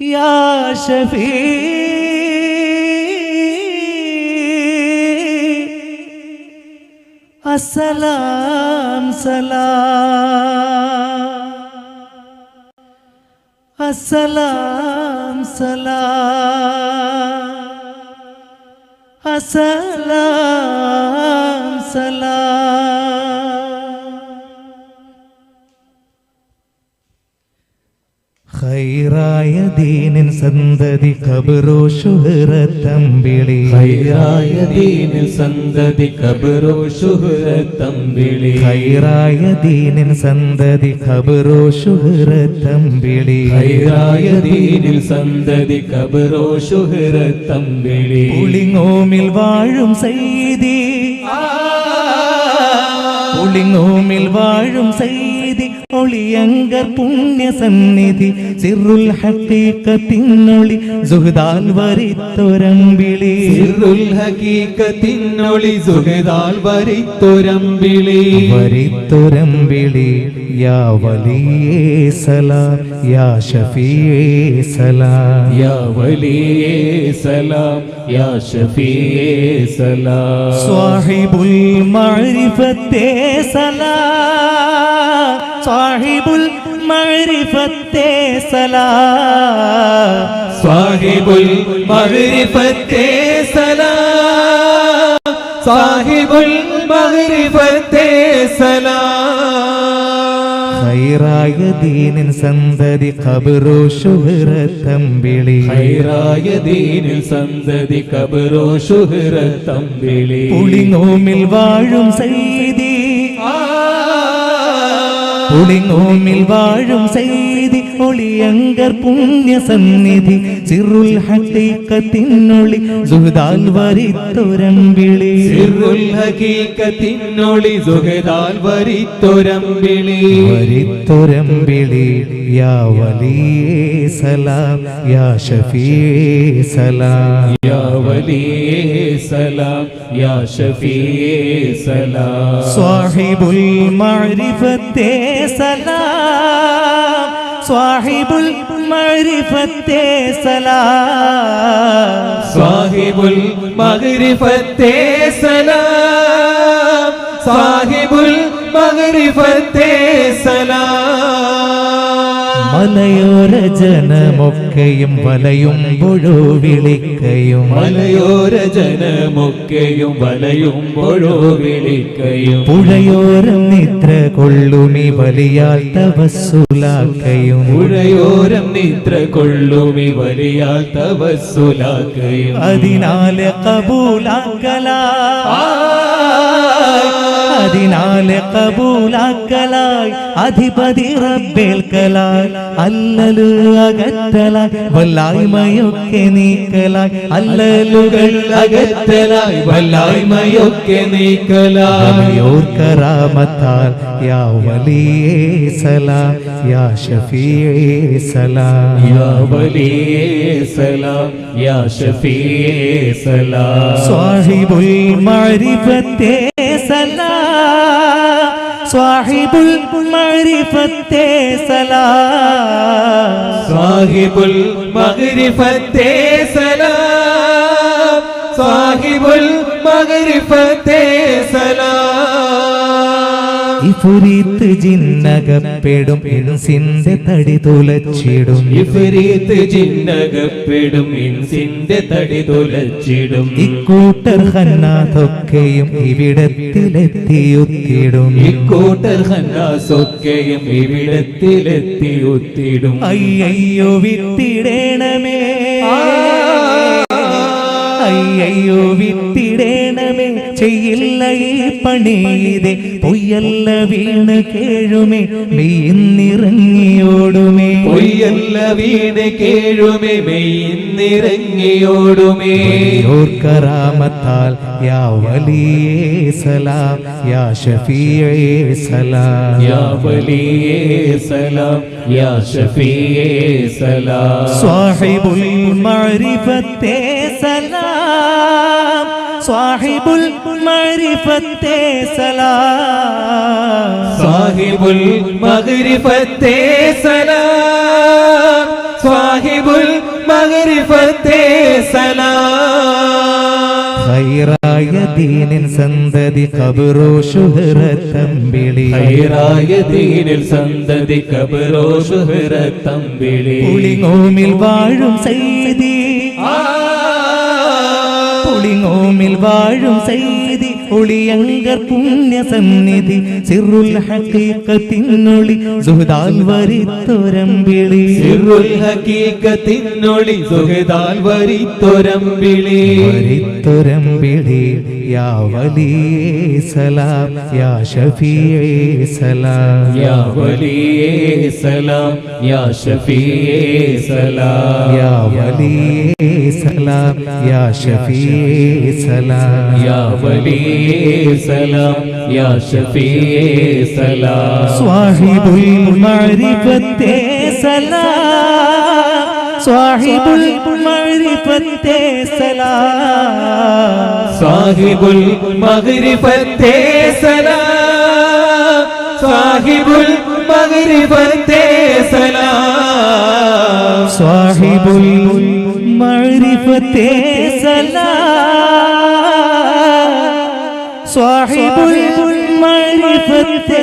يا شفيع السلام سلام السلام سلام السلام سلام ഖൈറായ ദീനിൻ സന്തതി കബറോ ശുഹറത്തമ്പിളി ഹൈറായ ദീനിൻ സന്തതി കബറോ ഷുഹറ തമ്പിളി. ഹൈറായ ദീനിൻ സന്തതി കബറോ ശുഹറത്തമ്പിളി ഹൈറായ ദീനിൽ സന്തതി കബറോ തമ്പിളി. പുളിങ്ങോമിൽ വാഴും സൈദി പുളിങ്ങോമിൽ വാഴും സൈദി ഒളിയങ്കർ പുണ്യസന്നിധി സിറുൽ ഹക്കീക്കത്തിനൊളി സുഹൃദാൽ വരിത്തൊരമ്പിളി. സിറുൽ ഹകീക്കത്തിനൊളി സുഹൃദാൽ വരിത്തൊരമ്പിളി. വരിത്തൊരമ്പിളി യാ വലിയേ സലാം യാ ഷഫിയേ സലാം. യാ വലിയേ സലാം യാ ഷഫിയേ സലാം. സ്വാഹിബുൽ മഅരിഫത്തേ സലാം. സാഹിബുൽ മഅരിഫത്തെ സലാ. സാഹിബുൽ മഗ്രിഫത്തെ സലാ. സാഹിബുൽ മഗ്രിഫത്തെ സലാ. ഹൈറായ ദീനിൻ സന്തതി ഖബറു തമ്പിളി. ഹൈറായ ദീനിൽ സന്തതി കബറോ ശുഹ്രത്തമ്പിളി പുളിങ്ങോമിൽ വാഴും സൈദി പുളിങ്ങോമിൽ വാഴും സൈദി ഒളിയങ്കർ പുണ്യസന്നിധി സിറുൽ ഹക്കീക്കത്തിനൊളി സിറുൽ സുഹൃദാൽ വരിത്തൊരമ്പിളി വരിത്തൊരമ്പിളി യാ വലിയേ സലാം യാ ഷഫിയേ സലാം. യാ വലിയേ സലാം യാ ഷഫിയേ സലാം. സാഹിബുൽ മഅരിഫത്തെ സലാം. സാഹിബുൽ മരിഫത്തേ സലാം. സ്വാഹിബുൽ മഗ്രിഫത്തെ സലാം. സാഹിബുൽ മഗ്രിഫത്തെ സലാം. മലയോര ജനമൊക്കെയും വലയുമ്പോഴോ വിളിക്കയും. മലയോര ജനമൊക്കെയും വലയുമ്പോഴോ വിളിക്കയും. പുഴയോരം നിദ്ര കൊള്ളുമി വലിയാൽ തപസ്സുലാക്കയും. പുഴയോരം നിദ്ര കൊള്ളുമി വലിയാൽ തപസ്സുലാക്കയും. അതിനാല് കബൂലാക്കലായി അതിനാല് കബൂലാക്കലായി. അധിപതി റബ്ബേൽക്കലായി അല്ലലു അകറ്റലായി. വല്ലായ്മയൊക്കെ നീക്കലായി. അല്ലലുകൾ അകറ്റലായി. വല്ലായ്മയൊക്കെ നീക്കലായി. യോർ കറാമത്താൽ യാ വലിയേ സലാം. യാ ഷഫിയേ സലാം. യാ വലിയേ സലാം. യാ ഷഫിയേ സലാം. സ്വാഹിബുൽ മഅരിഫത്തെ സലാം സാഹിബുൽ മഅരിഫത്തെ സലാം. സാഹിബുൽ മഗ്രിഫത്തെ സലാം സാഹിബുൽ മഗ്രിഫത്തെ ഇഫുരീത്ത് ജിന്നകപ്പെടും. ഇൻസിന്റെ തടി തുലച്ചിടും. ഇഫുരീത്ത് ജിന്നകപ്പെടും. ഇൻസിന്റെ തടി തുലച്ചിടും. ഇക്കൂട്ടർ ഹന്നാഥൊക്കെയും ഇവിടത്തിലെത്തിയുത്തിടും. ഇക്കൂട്ടർ ഹന്നാസൊക്കെയും ഇവിടത്തിലെത്തിയുത്തിടും. അയ്യോ വിത്തിടേണമേ. അയ്യോ വിത്തിടേണമേ. ചെയ്യില്ല ഈ പണിയിതേ പൊയ്യല്ല വീണ് കേഴുമേ. മെയ്യുന്നിറങ്ങിയോടുമേ പൊയ്യല്ല വീണ് കേഴുമേ. മെയ്യുന്നിറങ്ങിയോടുമേ ഓർ കറാമത്താൽ യാ വലിയേ സലാം യാ ഷഫിയേ സലാം. യാ വലിയേ സലാം യാ ഷഫിയേ സലാം. സ്വാഹിബുൽ മഅരിഫത്തെ സലാം. സാഹിബുൽ മരിഫത്തെ സലാം. സാഹിബുൽ മകരിഫത്തെ സലാം. സാഹിബുൽ മകരിഫത്തെ സലാം. ഹൈറായ ദീനിൻ സന്തതി കബറോ ശുഹറത്തമ്പിളി ഹൈറായ ദീനിൽ സന്തതി കബറോ ശുഹറത്തമ്പിളി പുളിങ്ങോമിൽ വാഴും സൈദി പുളിങ്ങോമിൽ വാഴും സൈദി ഒളിയങ്കർ പുണ്യ സന്നിധി സിറുൽ ഹക്കീക്കത്തിനൊളി സുഹദാൽ വരിത്തൊരമ്പിളി സിറുൽ ഹക്കീക്കത്തിനൊളി സുഹദാൽ വരിത്തൊരമ്പിളി വരിത്തൊരമ്പിളി യാ വലിയേ സലാം യാ ഷഫിയേ സലാം. യാ വലിയേ സലാം യാ ഷഫിയേ സലാം. യാ വലിയേ സലാം യാ ഷഫിയേ സലാം. യാ വലിയേ സലാം യാ ഷഫീയേ സലാം. സ്വാഹിബുൽ മഅരിഫത്തെ സലാം. സ്വാഹിബുൽ മഅരിഫത്തെ സലാം. സാഹിബുൽ മഅരിഫത്തെ സലാം. സാഹിബുൽ മഅരിഫത്തെ സലാം. സ്വാഹിബുൽ മഅരിഫത്തെ സലാം. സ്വാഹിബുൽ മഅരിഫത്തെ